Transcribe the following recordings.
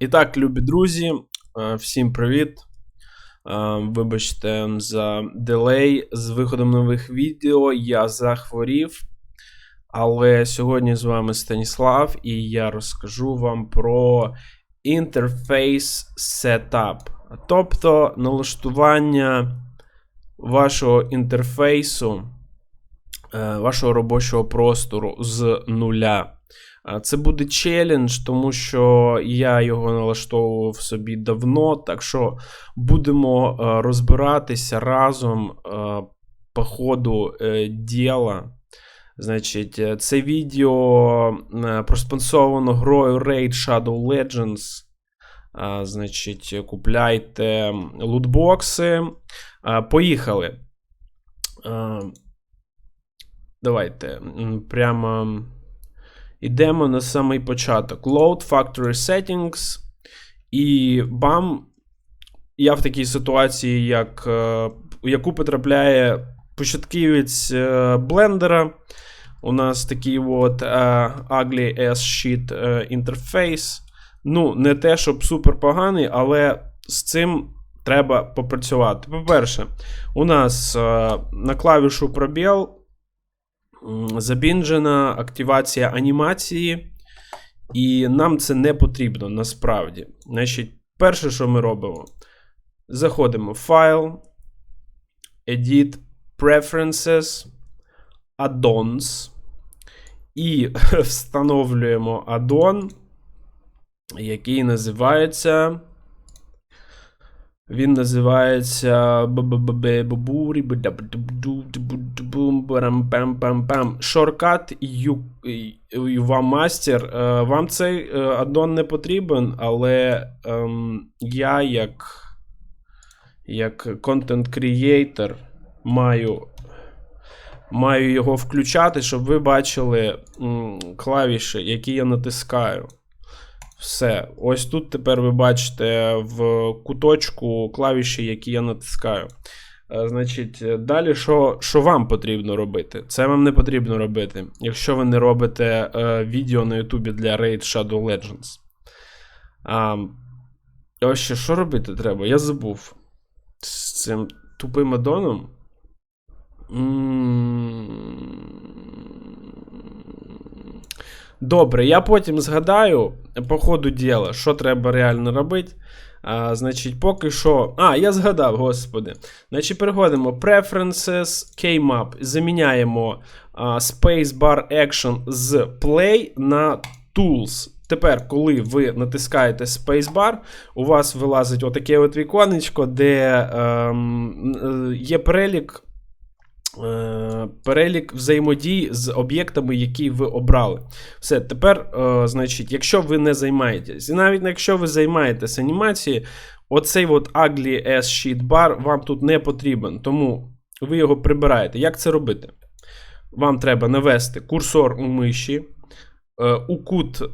І так, любі друзі, е, всім привіт. Е, Вибачте за делей з виходом нових відео. Я захворів. Але сьогодні з вами Станіслав, і я розкажу вам про інтерфейс Setup. Тобто налаштування вашого інтерфейсу, е, вашого робочого простору з нуля. Це буде челендж, тому що я його налаштовував собі давно. Так що будемо е, розбиратися разом е, по ходу е, діла. Значить, це відео проспонсовано грою Raid Shadow Legends. Значить, купляйте лутбокси. Поїхали. Давайте. Прямо. Йдемо на самий початок. Load Factory Settings. І бам. Я в такій ситуації, як, е, у яку потрапляє початківець е, блендера. У нас такий от е, ugly as shit е, інтерфейс. Ну, не те, щоб супер поганий, але з цим треба попрацювати. По-перше, у нас е, на клавішу пробіл забінджена активація анімації, і нам це не потрібно насправді. Значить, перше, що ми робимо, заходимо в файл, Edit, Preferences, Addons. І встановлюємо аддон, який називається. Він називається Shortcut Master. Е, Вам цей е, аддон не потрібен, але ем, я, як, як маю маю його включати, щоб ви бачили клавіші, які я натискаю. Все. Ось тут тепер ви бачите в куточку клавіші, які я натискаю. Е, Значить, е, далі, що що вам потрібно робити? Це вам не потрібно робити, якщо ви не робите е, відео на Ютубі для Raid Shadow Legends. А, ось ще, що робити треба? Я забув. З цим тупим адоном. Добре, я потім згадаю по ходу діла, що треба реально робити. А, Значить, поки що. А, я згадав, господи. Значить, переходимо. Preferences, K-Map. Заміняємо а, Spacebar Action з Play на Tools. Тепер, коли ви натискаєте Spacebar, у вас вилазить отаке от віконечко, де ем, є перелік. Е, перелік взаємодій з об'єктами, які ви обрали. Все, тепер, е, значить, якщо ви не займаєтесь, і навіть якщо ви займаєтесь анімацією, оцей от Ugly S Sheet Bar вам тут не потрібен, тому ви його прибираєте. Як це робити? Вам треба навести курсор у миші, е, у кут е,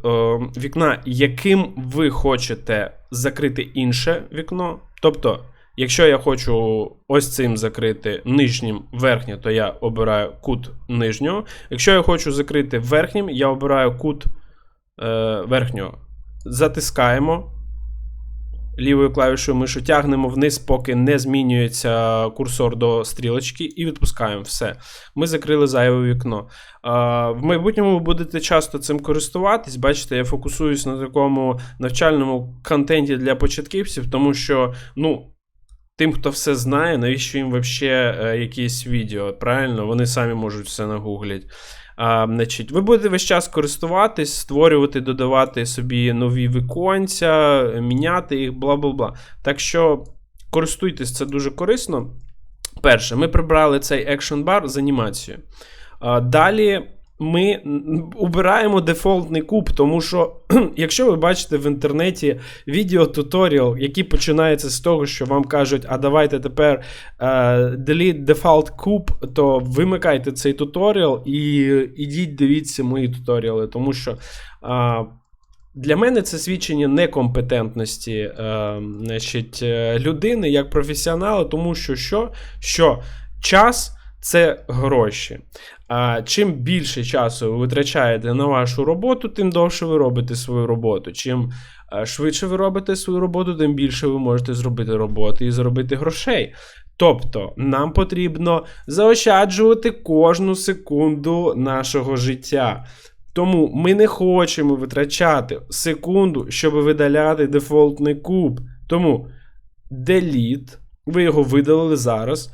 вікна, яким ви хочете закрити інше вікно. Тобто. Якщо я хочу ось цим закрити нижнім верхнє, то я обираю кут нижнього. Якщо я хочу закрити верхнім, я обираю кут е, верхнього. Затискаємо лівою клавішою мишу, тягнемо вниз, поки не змінюється курсор до стрілочки, і відпускаємо все. Ми закрили зайве вікно. В майбутньому ви будете часто цим користуватись. Бачите, я фокусуюсь на такому навчальному контенті для початківців, тому що, ну. Тим, хто все знає, навіщо їм взагалі якісь відео? Правильно, вони самі можуть все нагуглять. А, значить, Ви будете весь час користуватись, створювати, додавати собі нові віконця, міняти їх, бла бла бла. Так що користуйтесь, це дуже корисно. Перше, ми прибрали цей Action Bar з анімацією. А, далі ми убираємо дефолтний куб, тому що, якщо ви бачите в інтернеті відеотуторіал, який починається з того, що вам кажуть, а давайте тепер uh, delete default куб, то вимикайте цей туторіал і ідіть дивіться мої туторіали, тому що. Uh, для мене це свідчення некомпетентності е, значить, людини як професіонала, тому що що? що час це гроші. А чим більше часу ви витрачаєте на вашу роботу, тим довше ви робите свою роботу. Чим е, швидше ви робите свою роботу, тим більше ви можете зробити роботи і заробити грошей. Тобто, нам потрібно заощаджувати кожну секунду нашого життя. Тому ми не хочемо витрачати секунду, щоб видаляти дефолтний куб. Тому delete, ви його видалили зараз.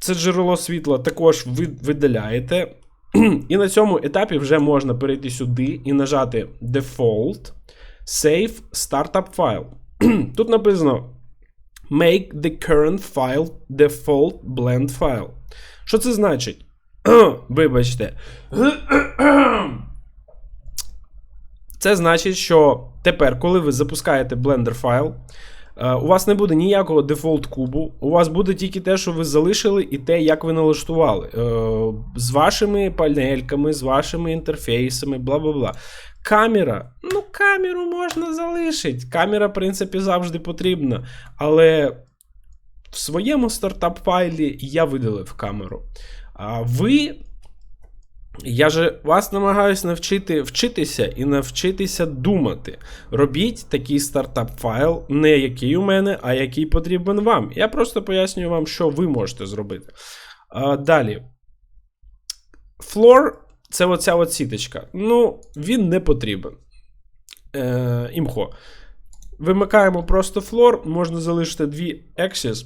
Це джерело світла також ви видаляєте. І на цьому етапі вже можна перейти сюди і нажати Default, Save Startup File. Тут написано Make the current file default blend file. Що це значить? Вибачте. Це значить, що тепер, коли ви запускаєте Blender файл, у вас не буде ніякого дефолт кубу, у вас буде тільки те, що ви залишили, і те, як ви налаштували. Е, З вашими панельками, з вашими інтерфейсами, бла бла бла. Камера. Ну, камеру можна залишити. Камера, в принципі, завжди потрібна. Але в своєму стартап файлі я видалив камеру. А ви. Я же вас намагаюся навчити вчитися і навчитися думати. Робіть такий стартап файл, не який у мене, а який потрібен вам. Я просто пояснюю вам, що ви можете зробити. А, Далі. Floor це оця сіточка. Ну, він не потрібен. Е, Імхо. Вимикаємо просто флор, можна залишити дві Axis.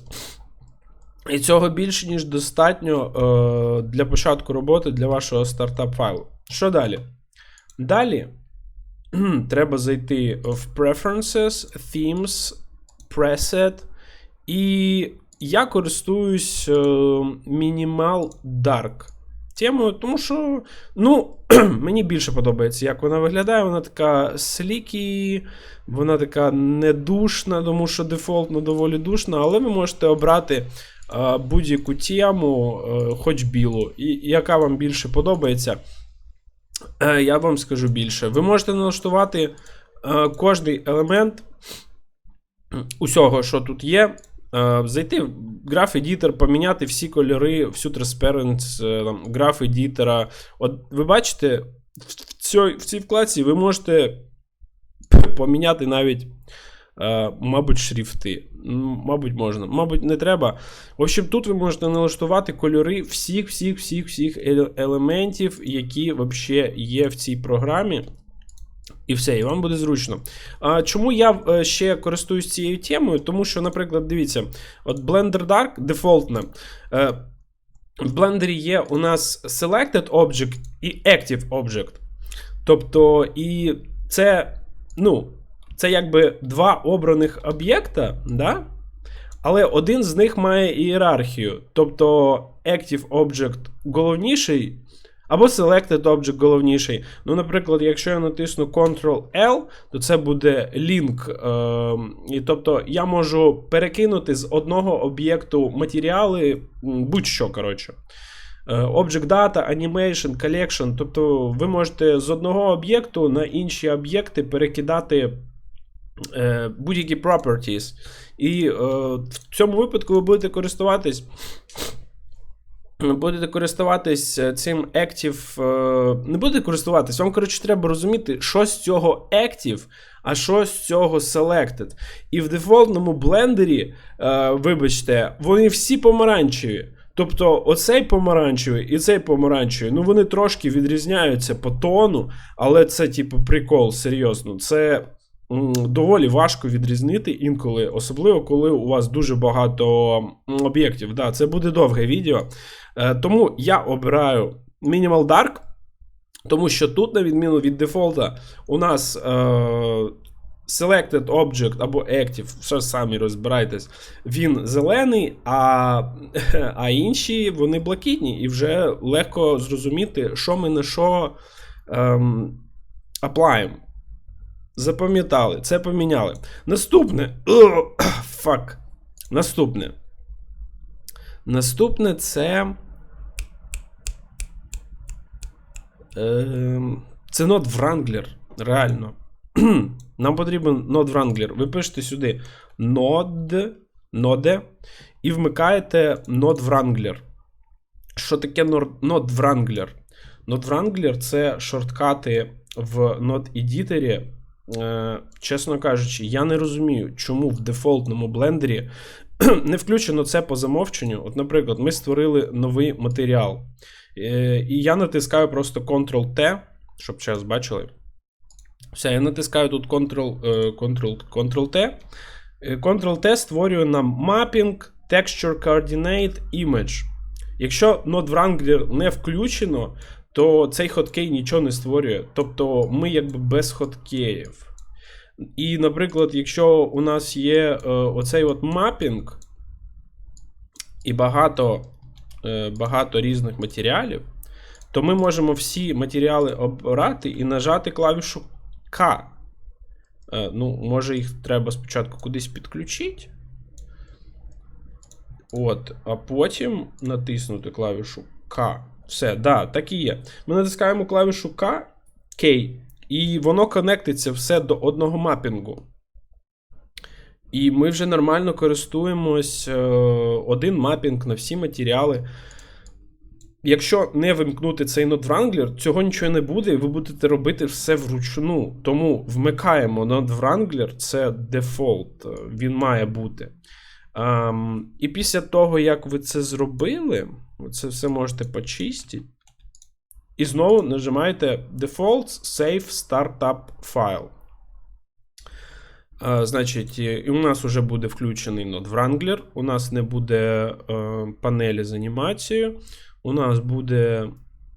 І цього більше, ніж достатньо е, для початку роботи для вашого стартап файлу. Що далі? Далі треба зайти в Preferences, Themes, Preset. І я користуюсь е, Minimal Dark темою, тому що, ну, мені більше подобається, як вона виглядає. Вона така слікі, вона така недушна, тому що дефолтно доволі душна, але ви можете обрати будь-яку тему, е, хоч білу, і яка вам більше подобається. Е, я вам скажу більше. Ви можете налаштувати е, кожний елемент усього, що тут є. Зайти в граф едітор, поміняти всі кольори, всю Transparent граф едітора. От ви бачите, в цій, в цій вкладці ви можете поміняти навіть Е, мабуть, шрифти. Мабуть, можна, мабуть, не треба. В общем, тут ви можете налаштувати кольори всіх, всіх, всіх, всіх елементів, які взагалі є в цій програмі. І все, і вам буде зручно. А, Чому я е, ще користуюсь цією темою? Тому що, наприклад, дивіться, от Blender Dark дефолтна. Е, в блендері є у нас Selected Object і Active Object. Тобто, і це, ну, це якби два обраних об'єкта, да? але один з них має ієрархію. Тобто Active Object головніший, або Selected Object головніший. Ну, наприклад, якщо я натисну Ctrl-L, то це буде link. Е, і Тобто я можу перекинути з одного об'єкту матеріали будь-що, коротше. Е, Object Data, Animation, Collection. Тобто ви можете з одного об'єкту на інші об'єкти перекидати. Е, будь-які properties. І е, в цьому випадку ви будете користуватись. Будете користуватись е, цим Active. Не будете користуватись, вам, коротше, треба розуміти, що з цього Active, а що з цього Selected. І в дефолтному блендері, вибачте, вони всі помаранчеві. Тобто, оцей помаранчевий і цей помаранчевий, ну вони трошки відрізняються по тону, але це, типу, прикол, серйозно. Це доволі важко відрізнити інколи, особливо коли у вас дуже багато об'єктів. Да, Це буде довге відео. Е, тому я обираю Minimal Dark, тому що тут, на відміну від дефолта, у нас. Е, Selected Object або Active, все самі розбирайтесь, він зелений, а а інші вони блакитні, і вже легко зрозуміти, що ми на що ем, аплаємо. Запам'ятали, це поміняли. Наступне. Фак. Наступне. Наступне це. Е, це Node Wrangler. Реально. Нам потрібен Node Wrangler. Ви пишете сюди Node, Node і вмикаєте Node Wrangler. Що таке Node Wrangler? Node Wrangler це шорткати в Node Editor чесно кажучи, я не розумію, чому в дефолтному блендері не включено це по замовченню. От, наприклад, ми створили новий матеріал. Е, і я натискаю просто Ctrl-T, щоб час бачили. Все, я натискаю тут Ctrl, е, Ctrl, Ctrl-T. Е, Ctrl-T створює нам mapping, texture coordinate, image. Якщо Node Wrangler не включено, то цей хоткей нічого не створює. Тобто ми якби без хоткеїв. І, наприклад, якщо у нас є е, оцей от мапінг і багато, е, багато різних матеріалів, то ми можемо всі матеріали обрати і нажати клавішу К. Е, ну, може, їх треба спочатку кудись підключити. От, а потім натиснути клавішу К. Все, да, так і є. Ми натискаємо клавішу К, K, і воно конектиться все до одного мапінгу. І ми вже нормально користуємось е, один мапінг на всі матеріали. Якщо не вимкнути цей Node Wrangler, цього нічого не буде, і ви будете робити все вручну. Тому вмикаємо Node Wrangler, це дефолт, е, він має бути. Um, і після того, як ви це зробили, це все можете почистити. І знову нажимаєте Defaults Save Startup File. Uh, значить, і у нас вже буде включений Node Wrangler, у нас не буде uh, панелі з анімацією. У нас буде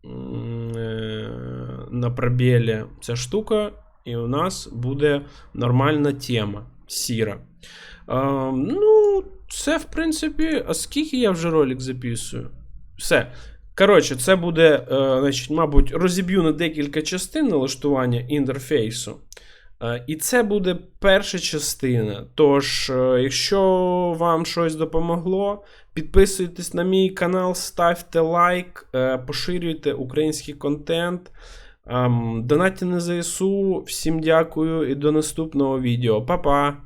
uh, на пробілі ця штука, і у нас буде нормальна тема сіра. А, ну, це, в принципі, а скільки я вже ролик записую? Все. Коротше, це буде, е, значить, мабуть, розіб'ю на декілька частин налаштування інтерфейсу. Е, і це буде перша частина. Тож, е, якщо вам щось допомогло, підписуйтесь на мій канал, ставте лайк, поширюйте український контент. Ем, Донатьте на ЗСУ. Всім дякую і до наступного відео. Па-па!